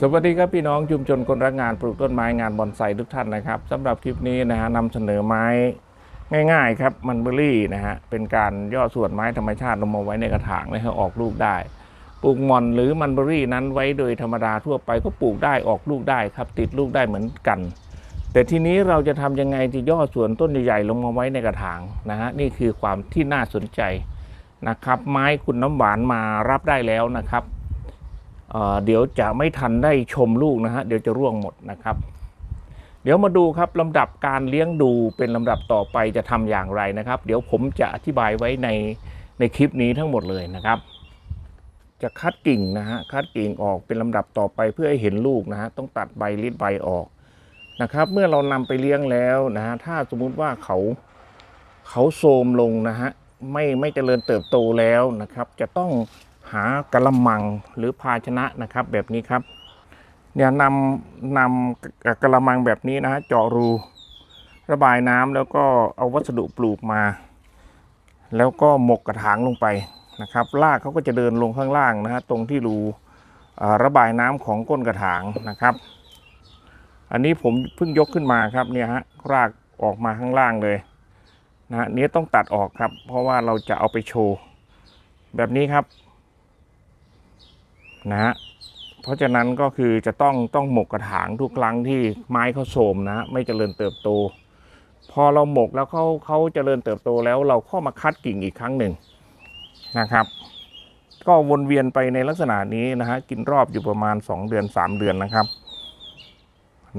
สวัสดีครับพี่น้องชุมชนคนรักงานปลูกต้นไม้งานบอนไซทุกท่านนะครับสำหรับคลิปนี้นะฮะนำเสนอไม้ง่ายๆครับมันเบอรี่นะฮะเป็นการย่อส่วนไม้ธรรมชาติลงมาไว้ในกระถางนะให้ออกลูกได้ ปลูกมอนหรือมันเบอรี่นั้นไว้โดยธรรมดาทั่วไปก็ปลูกได้ออกลูกได้ครับ ติดลูกได้เหมือนกัน แต่ทีนี้เราจะทำยังไงที่ย่อส่วนต้นใหญ่ๆลงมาไว้ในกระถางนะฮะนี่คือความที่น่าสนใจนะครับ ไม้คุณน้ำหวานมารับได้แล้วนะครับ เดี๋ยวจะไม่ทันได้ชมลูกนะฮะเดี๋ยวจะร่วงหมดนะครับ เดี๋ยวมาดูครับลำดับการเลี้ยงดูเป็นลำดับต่อไปจะทำอย่างไรนะครับ เดี๋ยวผมจะอธิบายไว้ในในคลิปนี้ทั้งหมดเลยนะครับ จะคัดกิ่งนะฮะคัดกิ่งออกเป็นลำดับต่อไปเพื่อให้เห็นลูกนะฮะต้องตัดใบริดใบออกนะครับ เมื่อเรานำไปเลี้ยงแล้วนะฮะถ้าสมมุติว่าเขาเขาโทรมลงนะฮะไม่ไม่เจริญเติบโตแล้วนะครับ จะต้อง หากระมังหรือภาชนะนะครับ แบบนี้ครับเนี่ยนำนำกระมังแบบนี้นะฮะเจาะรูระบายน้ำแล้วก็เอาวัสดุปลูกมา แล้วก็หมกกระถางลงไปนะครับรากเขาก็จะเดินลงข้างล่างนะฮะตรงที่รูระบายน้ำของก้นกระถางนะครับ อันนี้ผมเพิ่งยกขึ้นมาครับเนี่ยฮะรากออกมาข้างล่างเลยนะฮะนี้ต้องตัดออกครับ เพราะว่าเราจะเอาไปโชว์แบบนี้ครับ นะฮะเพราะฉะนั้นก็คือจะต้องต้องหมกกระถางทุกครั้งที่ไม้เขาโสมนะไม่เจริญเติบโต พอเราหมกแล้วเขาเขาเจริญเติบโตแล้วเราเข้ามาคัดกิ่งอีกครั้งหนึ่งนะครับ ก็วนเวียนไปในลักษณะนี้นะฮะกินรอบอยู่ประมาณ 2 เดือน 3 เดือนนะครับ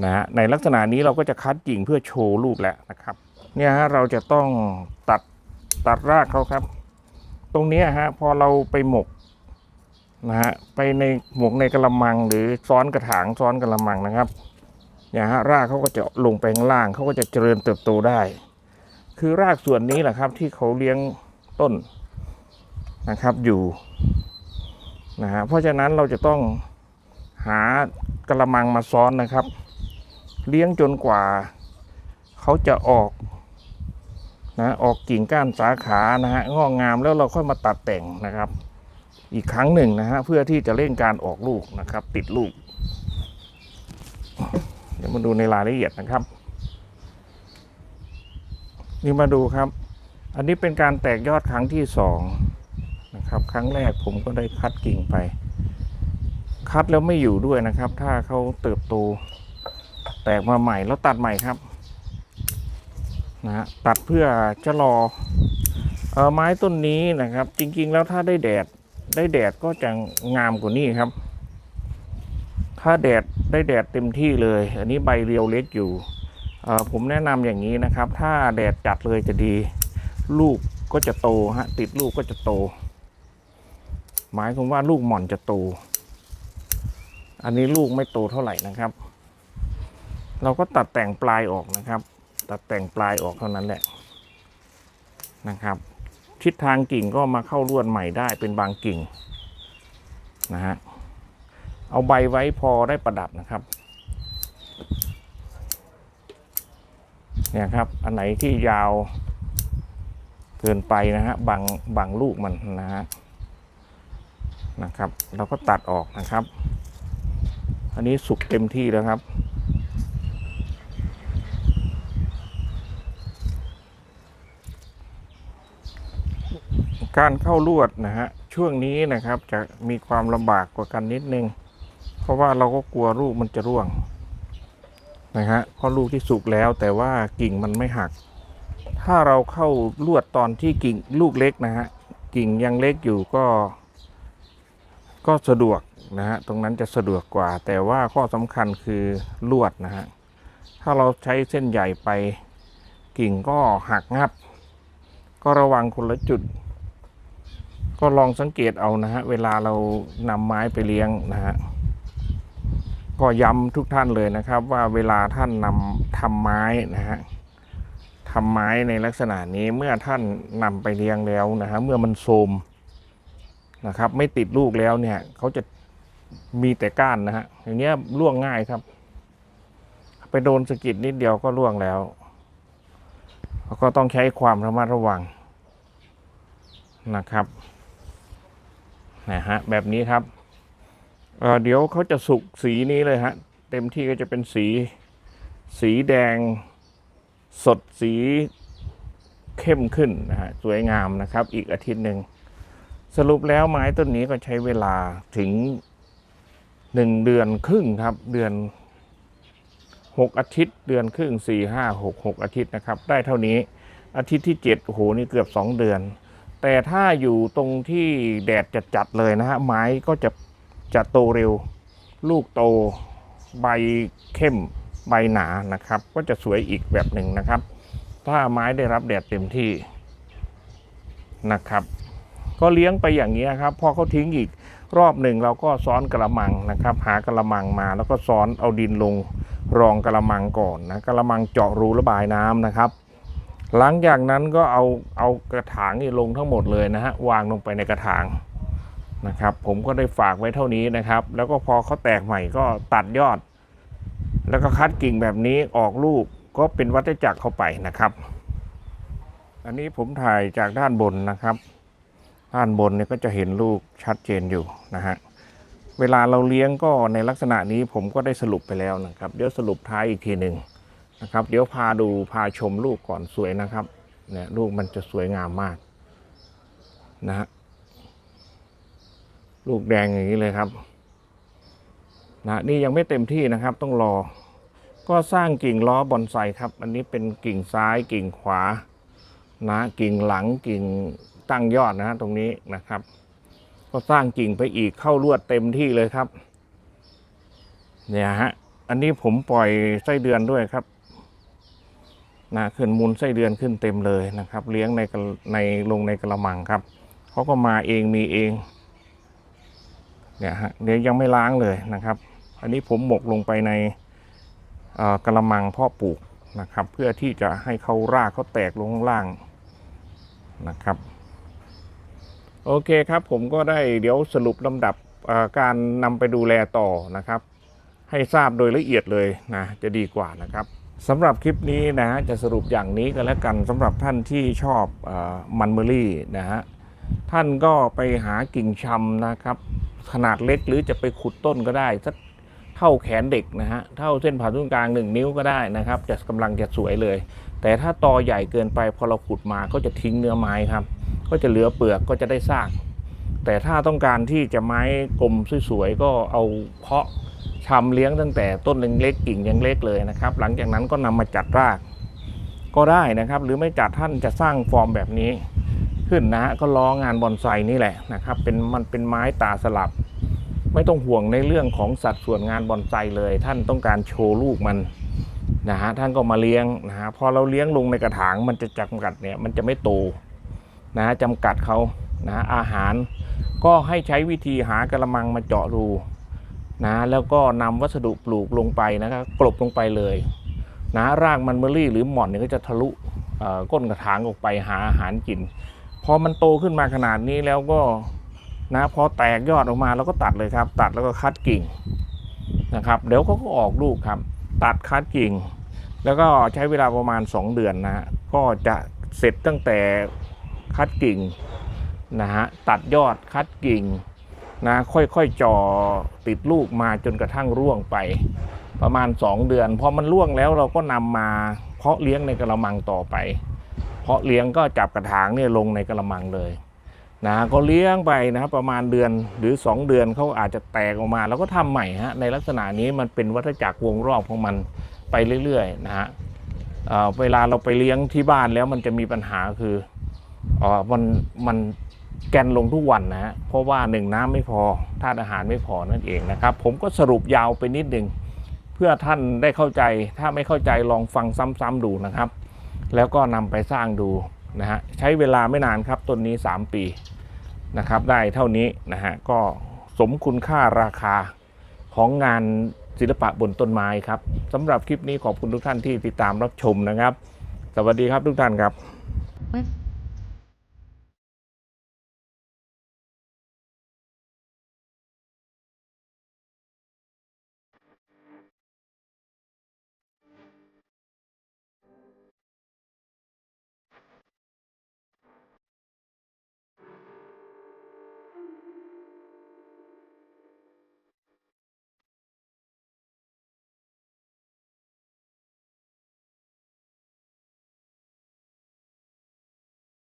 นะฮะในลักษณะนี้เราก็จะคัดกิ่งเพื่อโชว์ลูกแล้วนะครับ เนี่ยฮะเราจะต้องตัดตัดรากเขาครับ ตรงนี้ฮะพอเราไปหมก นะฮะไปในหมวกในกระมังหรือซ้อนกระถางซ้อนกระมังนะครับเนี่ยฮะรากเขาก็จะลงไปข้างล่างเขาก็จะเจริญเติบโตได้ คือรากส่วนนี้แหละครับที่เขาเลี้ยงต้นนะครับอยู่นะฮะเพราะฉะนั้นเราจะต้องหากระมังมาซ้อนนะครับ เลี้ยงจนกว่าเขาจะออกนะออกกิ่งก้านสาขานะฮะงอกงามแล้วเราค่อยมาตัดแต่งนะครับ อีกครั้งหนึ่งนะฮะเพื่อที่จะเร่งการออกลูกนะครับ ติดลูก เดี๋ยวมาดูในรายละเอียดนะครับ นี่มาดูครับ อันนี้เป็นการแตกยอดครั้งที่สองนะครับ ครั้งแรกผมก็ได้คัดกิ่งไป คัดแล้วไม่อยู่ด้วยนะครับ ถ้าเขาเติบโต แตกมาใหม่แล้วตัดใหม่ครับนะฮะตัดเพื่อจะรอเออไม้ต้นนี้นะครับ จริงๆแล้วถ้าได้แดด ได้แดดก็จะงามกว่านี้ครับ ถ้าแดดได้แดดเต็มที่เลย อันนี้ใบเรียวเล็กอยู่ผมแนะนำอย่างนี้นะครับ ถ้าแดดจัดเลยจะดี ลูกก็จะโตฮะติดลูกก็จะโต หมายความว่าลูกหม่อนจะโต อันนี้ลูกไม่โตเท่าไหร่นะครับ เราก็ตัดแต่งปลายออกนะครับ ตัดแต่งปลายออกเท่านั้นแหละนะครับ ทิศทางกิ่งก็มาเข้าลวดใหม่ได้เป็นบางกิ่งนะฮะเอาใบไว้พอได้ประดับนะครับเนี่ยครับ อันไหนที่ยาวเกินไปนะฮะบางบางลูกมันนะฮะนะครับ เราก็ตัดออกนะครับ อันนี้สุกเต็มที่แล้วครับ การเข้าลวดนะฮะช่วงนี้นะครับจะมีความลำบากกว่ากันนิดนึง เพราะว่าเราก็กลัวลูกมันจะร่วงนะฮะเพราะลูกที่สุกแล้วแต่ว่ากิ่งมันไม่หัก ถ้าเราเข้าลวดตอนที่กิ่งลูกเล็กนะฮะกิ่งยังเล็กอยู่ก็ ก็สะดวกนะฮะตรงนั้นจะสะดวกกว่า แต่ว่าข้อสำคัญคือลวดนะฮะถ้าเราใช้เส้นใหญ่ไปกิ่งก็หักงับ ก็ระวังคนละจุด ก็ลองสังเกตเอานะฮะเวลาเรานำไม้ไปเลี้ยงนะฮะก็ย้ำทุกท่านเลยนะครับ ว่าเวลาท่านนำทำไม้นะฮะทำไม้ในลักษณะนี้เมื่อท่านนำไปเลี้ยงแล้วนะฮะเมื่อมันโทมนะครับ ไม่ติดลูกแล้วเนี่ยเขาจะมีแต่ก้านนะฮะอย่างเงี้ยร่วงง่ายครับ ไปโดนสกิดนิดเดียวก็ร่วงแล้วก็ต้องใช้ความระมัดระวังนะครับ นะฮะแบบนี้ครับเเดี๋ยวเขาจะสุกสีนี้เลยฮะเต็มที่ก็จะเป็นสี สีแดงสดสีเข้มขึ้นนะฮะสวยงามนะครับ อีกอาทิตย์หนึ่งสรุปแล้วไม้ต้นนี้ก็ใช้เวลาถึงหนึ่งเดือนครึ่งครับ เดือนหกอาทิตย์ เดือนครึ่งสี่ห้าหกหกอาทิตย์นะครับ ได้เท่านี้อาทิตย์ที่เจ็ดโอ้โหนี่เกือบสองเดือน แต่ถ้าอยู่ตรงที่แดดจัดๆเลยนะฮะไม้ก็จะจะโตเร็ว ลูกโตใบเข้มใบหนานะครับ ก็จะสวยอีกแบบหนึ่งนะครับ ถ้าไม้ได้รับแดดเต็มที่นะครับ ก็เลี้ยงไปอย่างนี้ครับพอเขาทิ้งอีกรอบหนึ่งเราก็ซ้อนกระมังนะครับ หากระมังมาแล้วก็ซ้อนเอาดินลงรองกระมังก่อนนะกระมังเจาะรูระบายน้ำนะครับ หลังจากนั้นก็เอาเอากระถางนี่ลงทั้งหมดเลยนะฮะวางลงไปในกระถางนะครับ ผมก็ได้ฝากไว้เท่านี้นะครับ แล้วก็พอเขาแตกใหม่ก็ตัดยอด แล้วก็คัดกิ่งแบบนี้ออกลูกก็เป็นวัฏจักรเข้าไปนะครับ อันนี้ผมถ่ายจากด้านบนนะครับ ด้านบนเนี่ยก็จะเห็นลูกชัดเจนอยู่นะฮะเวลาเราเลี้ยงก็ในลักษณะนี้ผมก็ได้สรุปไปแล้วนะครับ เดี๋ยวสรุปท้ายอีกทีหนึ่ง นะครับ เดี๋ยวพาดูพาชมลูกก่อนสวยนะครับเนี่ยลูกมันจะสวยงามมากนะฮะลูกแดงอย่างนี้เลยครับนะนี่ยังไม่เต็มที่นะครับต้องรอ ก็สร้างกิ่งล้อบอนไซครับ อันนี้เป็นกิ่งซ้ายกิ่งขวานะกิ่งหลังกิ่งตั้งยอดนะฮะตรงนี้นะครับ ก็สร้างกิ่งไปอีกเข้าลวดเต็มที่เลยครับเนี่ยฮะอันนี้ผมปล่อยไส้เดือนด้วยครับ นะขึ้นมูลไส้เดือนขึ้นเต็มเลยนะครับ เลี้ยงในในลงในกระมังครับเขาก็มาเองมีเองเนี่ยฮะเดี๋ยวยังไม่ล้างเลยนะครับ อันนี้ผมหมกลงไปในกระมังเพาะปลูกนะครับ เพื่อที่จะให้เขารากเขาแตกลงล่างนะครับ โอเคครับผมก็ได้เดี๋ยวสรุปลำดับการนำไปดูแลต่อนะครับ ให้ทราบโดยละเอียดเลยนะจะดีกว่านะครับ สำหรับคลิปนี้นะฮะจะสรุปอย่างนี้กันแล้วกันสำหรับท่านที่ชอบอมันเมอรี่นะฮะท่านก็ไปหากิ่งชำนะครับ ขนาดเล็กหรือจะไปขุดต้นก็ได้สักเท่าแขนเด็กนะฮะเท่าเส้นผ่าศูนย์กลางหนึ่งนิ้วก็ได้นะครับ จะกำลังจะสวยเลย แต่ถ้าตอใหญ่เกินไปพอเราขุดมาก็จะทิ้งเนื้อไม้ครับ ก็จะเหลือเปลือกก็จะได้ซากแต่ถ้าต้องการที่จะไม้กลมสวยๆก็เอาเพาะ ชำเลี้ยงตั้งแต่ต้นเล็กๆกิ่งยังเล็กเลยนะครับ หลังจากนั้นก็นำมาจัดราก ก็ได้นะครับ หรือไม่จัดท่านจะสร้างฟอร์มแบบนี้ขึ้นนะฮะก็ล้องานบอนไซนี่แหละนะครับ เป็นมันเป็นไม้ตาสลับ ไม่ต้องห่วงในเรื่องของสัดส่วนงานบอนไซเลย ท่านต้องการโชว์ลูกมันนะฮะท่านก็มาเลี้ยงนะฮะพอเราเลี้ยงลงในกระถางมันจะจำกัดเนี่ยมันจะไม่โตนะฮะจำกัดเขานะฮะอาหารก็ให้ใช้วิธีหากระมังมาเจาะรู นะแล้วก็นำวัสดุปลูกลงไปนะครับกลบลงไปเลยนะรากมันเมอรี่หรือหม่อนเนี่ยก็จะทะลุก้นกระถางออกไปหาอาหารกิน พอมันโตขึ้นมาขนาดนี้แล้วก็นะพอแตกยอดออกมาแล้วก็ตัดเลยครับ ตัดแล้วก็คัดกิ่งนะครับเดี๋ยวเขาก็ออกลูกครับ ตัดคัดกิ่ง แล้วก็ใช้เวลาประมาณ 2 เดือนนะฮะก็จะเสร็จตั้งแต่คัดกิ่งนะฮะตัดยอดคัดกิ่ง นะค่อยๆจ่อติดลูกมาจนกระทั่งร่วงไป ประมาณ 2 เดือนพอมันร่วงแล้วเราก็นำมาเพาะเลี้ยงในกระมังต่อไป เพาะเลี้ยงก็จับกระถางเนี่ยลงในกระมังเลยนะก็เลี้ยงไปนะครับประมาณเดือนหรือ 2 เดือนเขาอาจจะแตกออกมาแล้วก็ทำใหม่ฮะในลักษณะนี้มันเป็นวัฏจักรวงรอบของมันไปเรื่อยๆนะฮะเเวลาเราไปเลี้ยงที่บ้านแล้วมันจะมีปัญหาคืออ๋อมันมัน แกนลงทุกวันนะฮะเพราะว่าหนึ่งน้ำไม่พอธาตุอาหารไม่พอนั่นเองนะครับ ผมก็สรุปยาวไปนิดหนึ่งเพื่อท่านได้เข้าใจ ถ้าไม่เข้าใจลองฟังซ้ำๆดูนะครับ แล้วก็นำไปสร้างดูนะฮะใช้เวลาไม่นานครับต้นนี้ 3 ปีนะครับได้เท่านี้นะฮะก็สมคุณค่าราคาของงานศิลปะบนต้นไม้ครับสำหรับคลิปนี้ขอบคุณทุกท่านที่ติดตามรับชมนะครับ สวัสดีครับทุกท่านครับ With